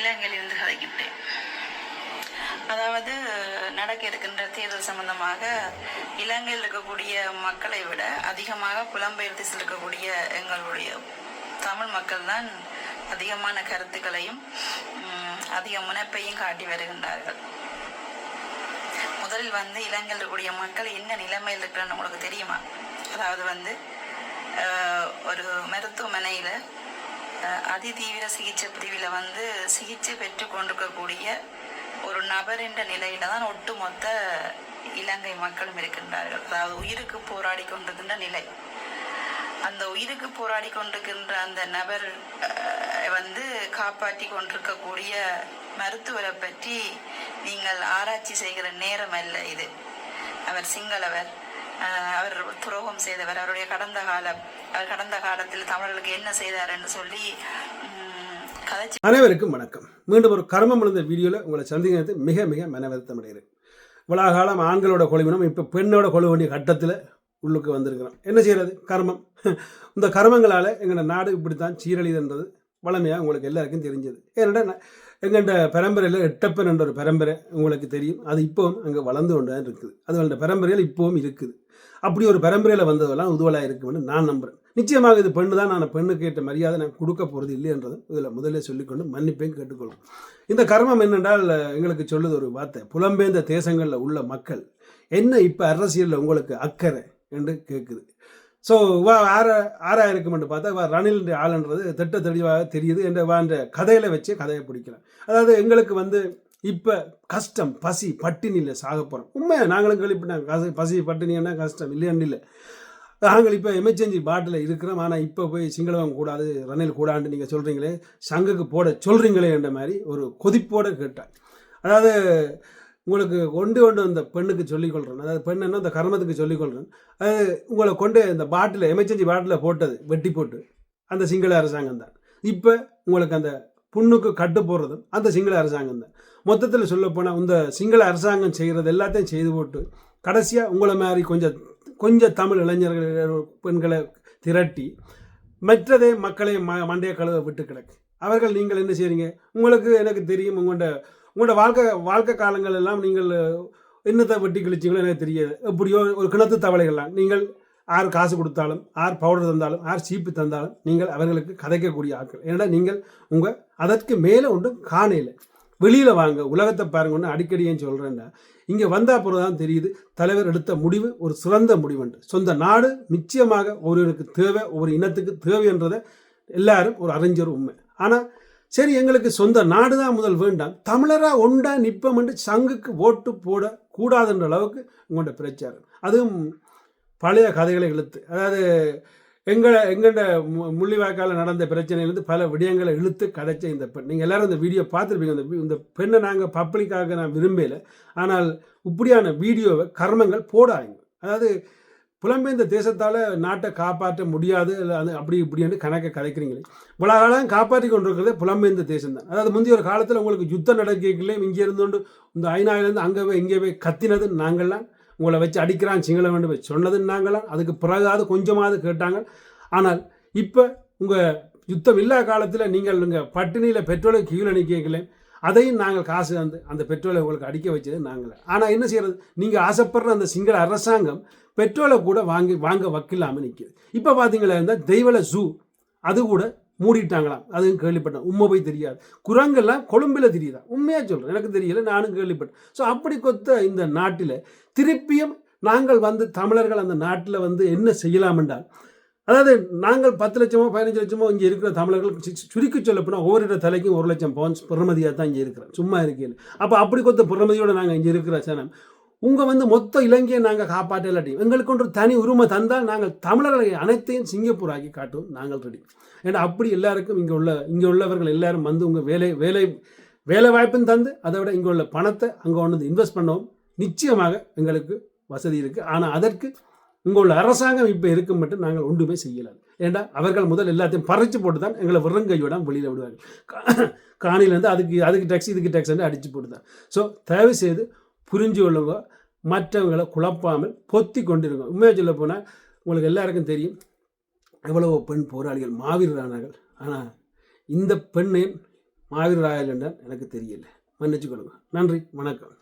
இலங்கையிலிருந்து கதைக்கின்றேன் அதாவது நடக்க இருக்கின்ற தேர்தல் சம்பந்தமாக இலங்கையில் இருக்கக்கூடிய மக்களை விட அதிகமாக புலம்பெயர் திசையில் இருக்கக்கூடிய எங்களுடைய தமிழ் மக்கள் தான் அதிகமான கருத்துக்களையும் அதிக முனைப்பையும் காட்டி வருகின்றார்கள். முதலில் வந்து இலங்கையில் இருக்கக்கூடிய மக்கள் என்ன நிலைமையில் இருக்கிறன்னு உங்களுக்கு தெரியுமா? அதாவது வந்து அஹ், ஒரு மருத்துவமனையில் அதிதீவிர சிகிச்சை பிரிவில் வந்து சிகிச்சை பெற்று கொண்டிருக்கக்கூடிய ஒரு நபர் என்ற நிலையில தான் ஒட்டுமொத்த இலங்கை மக்களும் இருக்கின்றார்கள். அதாவது உயிருக்கு போராடி கொண்டிருக்கின்ற நிலை. அந்த உயிருக்கு போராடி கொண்டிருக்கின்ற அந்த நபர் வந்து காப்பாற்றி கொண்டிருக்கக்கூடிய மருத்துவரை பற்றி நீங்கள் ஆராய்ச்சி செய்கிற நேரம் அல்ல இது. அவர் சிங்களவர் அவர் துரோகம் செய்தவர் அவருடைய கடந்த காலம் கடந்த காலத்தில் தமிழர்களுக்கு என்ன செய்தார் என்று சொல்லி அனைவருக்கும் வணக்கம். மீண்டும் ஒரு கர்மம் விழுந்த வீடியோவில் உங்களை சந்திக்கிறது மிக மிக மனவருத்தம் அடைகிறேன். இவ்வளோ காலம் ஆண்களோட கொழுவினம் இப்போ பெண்ணோட கொழு வேண்டிய கட்டத்தில் உள்ளுக்கு வந்திருக்கிறோம். என்ன செய்கிறது கர்மம். இந்த கர்மங்களால் எங்களோட நாடு இப்படி தான் சீரழிதுன்றது வளமையாக உங்களுக்கு எல்லாருக்கும் தெரிஞ்சது. ஏன்னா எங்கள்ட பரம்பரையில் எட்டப்பன் என்ற ஒரு பரம்பரை உங்களுக்கு தெரியும். அது இப்போவும் அங்கே வளர்ந்து கொண்டு தான் இருக்குது. அதுகளோட பரம்பரையில் இப்போவும் இருக்குது. அப்படி ஒரு பரம்பரையில் வந்ததெல்லாம் உதுவலாக இருக்கும்னு நான் நம்புகிறேன் நிச்சயமாக இது பெண்ணு தான். நான் பெண்ணுக்கு ஏற்ற மரியாதை நான் கொடுக்க போகிறது இல்லைன்றது இதில் முதலே சொல்லிக்கொண்டு மன்னிப்பையும் கேட்டுக்கொள்ளும் இந்த கர்மம் என்னென்றால் எங்களுக்கு சொல்லுது ஒரு வார்த்தை. புலம்பெயர்ந்த தேசங்களில் உள்ள மக்கள் என்ன இப்போ அரசியலில் உங்களுக்கு அக்கறை? என்று கேட்குது. ஸோ வா ஆற ஆறாக இருக்குமென்று பார்த்தா வா ரணில் ஆளுன்றது திட்ட தெளிவாக தெரியுது என்ற வான்ற கதையில் வச்சு கதையை பிடிக்கலாம். அதாவது எங்களுக்கு வந்து இப்போ கஷ்டம் பசி பட்டினியில் சாக போகிறோம் உண்மையாக நாங்களும் கேள்விப்பட்டாங்க பசி பட்டினின்னா கஷ்டம்? இல்லையான்னு இல்லை. நாங்கள் இப்போ எமர்ஜென்சி பாட்டில் இருக்கிறோம். ஆனால் இப்போ போய் சிங்களவன் கூடாது ரணில் கூடான்னு நீங்கள் சொல்கிறீங்களே சங்குக்கு போட சொல்கிறீங்களே என்ற மாதிரி ஒரு கொதிப்போடு கேட்டேன் அதாவது உங்களுக்கு கொண்டு கொண்டு அந்த பெண்ணுக்கு சொல்லிக்கொள்கிறேன் அதாவது பெண் என்ன அந்த கர்மத்துக்கு சொல்லிக்கொள்கிறேன் அது உங்களை கொண்டு இந்த பாட்டில் எமர்ஜென்சி பாட்டில் போட்டது வெட்டி போட்டு. அந்த சிங்கள அரசாங்கம் தான். இப்போ உங்களுக்கு அந்த புண்ணுக்கு கட்டு போடுறதும் அந்த சிங்கள அரசாங்கம் தான். மொத்தத்தில் சொல்லப்போனால் இந்த சிங்கள அரசாங்கம் செய்கிறது எல்லாத்தையும் செய்து போட்டு கடைசியாக உங்களை மாதிரி கொஞ்சம் கொஞ்சம் தமிழ் இளைஞர்கள் பெண்களை திரட்டி மற்றதே மக்களை ம மண்டைய கழுவ விட்டு கிடக்கு. அவர்கள் நீங்கள் என்ன செய்கிறீங்க உங்களுக்கு எனக்கு தெரியும் உங்கள்கிட்ட உங்களோட வாழ்க்கை வாழ்க்கை காலங்கள் எல்லாம் நீங்கள் என்னத்தை வெட்டி கிழிச்சிங்களோ எனக்கு தெரியாது. எப்படியோ ஒரு கிணத்து தவளைகள்லாம். நீங்கள் ஆர் காசு கொடுத்தாலும் ஆர் பவுடர் தந்தாலும் ஆர் சீப்பு தந்தாலும் நீங்கள் அவர்களுக்கு கதைக்கக்கூடிய ஆட்கள். ஏன்னா நீங்கள் உங்கள் அதற்கு மேலே ஒன்றும் காணையில் வெளியில் வாங்க உலகத்தை பாருங்க ஒன்று அடிக்கடி ஏன் சொல்கிறேன்னா இங்கே வந்தா தான் தெரியுது தலைவர் எடுத்த முடிவு ஒரு சிறந்த முடிவுண்டு சொந்த நாடு நிச்சயமாக ஒருவருக்கு தேவை ஒரு இனத்துக்கு தேவை என்றதை எல்லாரும் ஒரு அறிஞர் உண்மை. ஆனால் சரி எங்களுக்கு சொந்த நாடு தான் முதல் வேண்டாம். தமிழராக ஒண்டா நிற்பமென்று சங்குக்கு ஓட்டு போட கூடாதுன்ற அளவுக்கு உங்களோட பிரச்சாரம். அதுவும் பழைய கதைகளை இழுத்து. அதாவது எங்களை எங்கள்ட முள்ளிவாய்க்கால நடந்த பிரச்சனையிலேருந்து பல விடயங்களை இழுத்து கதைச்ச இந்த பெண். நீங்கள் எல்லோரும் இந்த வீடியோ பார்த்துருப்பீங்க. அந்த இந்த பெண்ணை நாங்கள் பப்ளிக்காக நான் விரும்பலை. ஆனால் இப்படியான வீடியோவை கர்மங்கள் போடாதீங்க. அதாவது புலம்பெயர்ந்த தேசத்தால் நாட்டை காப்பாற்ற முடியாது இல்லை அது அப்படி இப்படின்னு கணக்கை கதைக்கிறீங்களே. இவ்வளோ காலம் காப்பாற்றி கொண்டிருக்கிறதே புலம்பெயர்ந்த தேசம் தான் அதாவது முந்தைய ஒரு காலத்தில் உங்களுக்கு யுத்தம் நடக்கல இங்கே இருந்தோண்டு இந்த ஐநாயிலேருந்து அங்கே போய் இங்கே போய் கத்தினது நாங்கள்லாம் உங்களை வச்சு அடிக்கிறான் சிங்கள வேண்டு போய் சொன்னது நாங்களாம் அதுக்கு பிறகாவது கொஞ்சமாவது கேட்டாங்க. ஆனால் இப்போ உங்கள் யுத்தம் இல்லாத காலத்தில் நீங்கள் உங்கள் பட்டினியில் பெட்ரோலுக்கு கீழே நிற்கல அதையும் நாங்கள் காசு வந்து அந்த பெட்ரோலை உங்களுக்கு அடிக்க வச்சது நாங்களே. ஆனால் என்ன செய்கிறது நீங்கள் ஆசைப்படுற அந்த சிங்கள அரசாங்கம் பெட்ரோலை கூட வாங்கி வாங்க வக்கில்லாமல் நிற்கிது இப்போ பார்த்தீங்களா இருந்தால் தெய்வல ஜூ அது கூட மூடிட்டாங்களாம். அதுவும் கேள்விப்பட்டேன். உண்மை போய் தெரியாது. குரங்கெல்லாம் கொழும்பில் தெரியுதா? உண்மையாக சொல்கிறேன் எனக்கு தெரியல. நானும் கேள்விப்பட்டேன். ஸோ அப்படி கொத்த இந்த நாட்டில் திருப்பியும் நாங்கள் வந்து தமிழர்கள் அந்த நாட்டில் வந்து என்ன செய்யலாம் என்றால் அதாவது நாங்கள் பத்து லட்சமோ பதினஞ்சு லட்சமோ இங்கே இருக்கிற தமிழர்கள் சு- சுருக்கி சொல்லப்போனால் ஒவ்வொரு தலைக்கும் ஒரு லட்சம் பவுன்ஸ் பிரமதியாக தான் இங்கே இருக்கிறோம் சும்மா இருக்கீங்க அப்போ அப்படி கொத்த பிரமதியோடு நாங்கள் இங்கே இருக்கிற சனம் உங்கள் வந்து மொத்த இலங்கையை நாங்கள் காப்பாற்ற இல்லாட்டி எங்களுக்கு ஒன்று தனி உரிமை தந்தால் நாங்கள் தமிழர்களை அனைத்தையும் சிங்கப்பூர் ஆக்கி காட்டுவோம் நாங்கள் ரெடி. ஏன்னா அப்படி எல்லாருக்கும் இங்கே உள்ள இங்கே உள்ளவர்கள் எல்லாரும் வந்து உங்கள் வேலை வேலை வேலை வாய்ப்பும் தந்து அதை விட இங்கே உள்ள பணத்தை அங்கே ஒன்று வந்து இன்வெஸ்ட் பண்ணவும் நிச்சயமாக எங்களுக்கு வசதி இருக்குது ஆனால் அதற்கு இங்கே உள்ள அரசாங்கம் இப்போ இருக்கும் மட்டும் நாங்கள் ஒன்றுமே செய்யலாம் ஏண்டா? அவர்கள் முதல் எல்லாத்தையும் பறிச்சு போட்டு தான் எங்களை வெறுங்கையோட வெளியில் விடுவார்கள். கா- காணிலேருந்து அதுக்கு அதுக்கு டேக்ஸ் இதுக்கு டேக்ஸ்ன்னு அடித்து போட்டு தான் ஸோ தயவு செய்து புரிஞ்சு கொள்ளுங்க மற்றவங்களை குழப்பாமல் பொத்தி கொண்டிருங்க. உண்மையாக சொல்ல போனால் உங்களுக்கு எல்லாருக்கும் தெரியும் எவ்வளவோ பெண் போராளிகள் மாவீரரானார்கள். ஆனால் இந்த பெண்ணை மாவீரர் என்றால் எனக்கு தெரியல. மன்னிச்சு கொள்ளுங்க நன்றி. வணக்கம்.